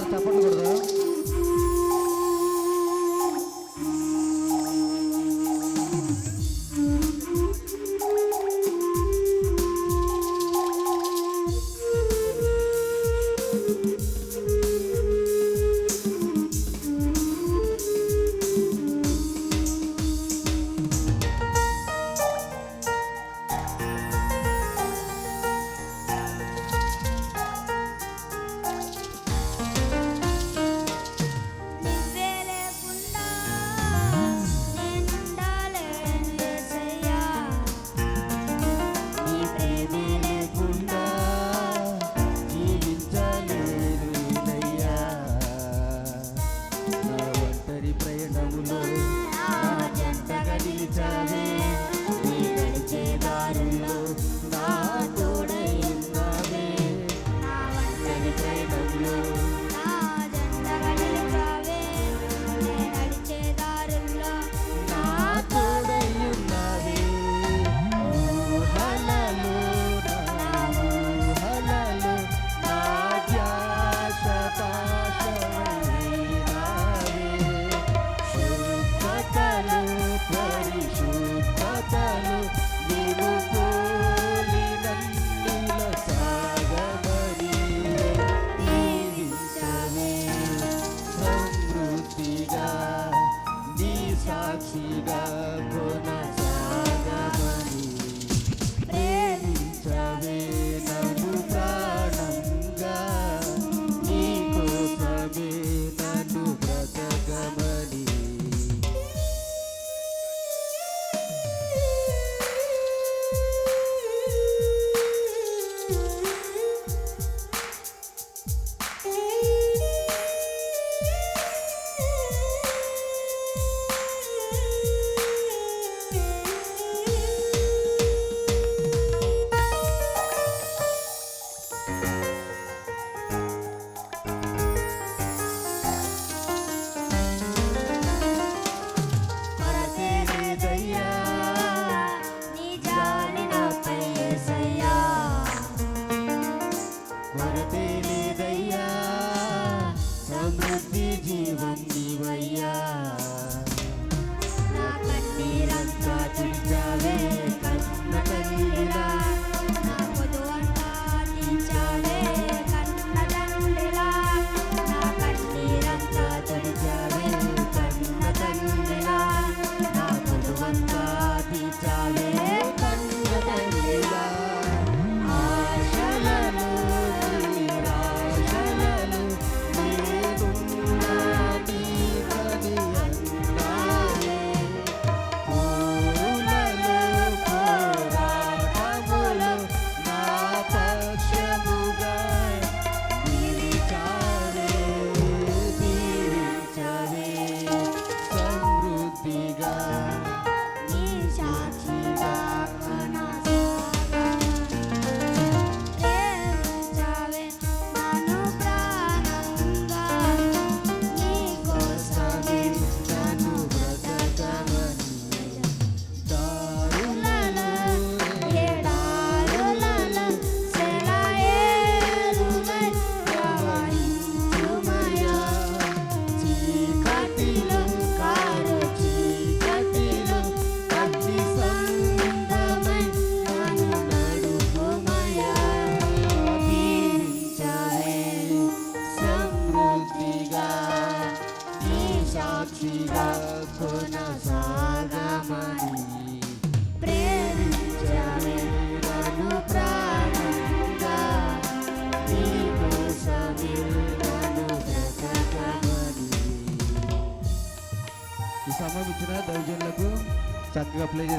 Hasta por Luna. が美咲が సాక్షిగా కొనసాగమని ప్రేమించవే నన్ను ప్రాణంగా నీ నన్ను బ్రతకమని ఈ సమయం ఇచ్చిన దైవజనులకు చక్కగా ప్లే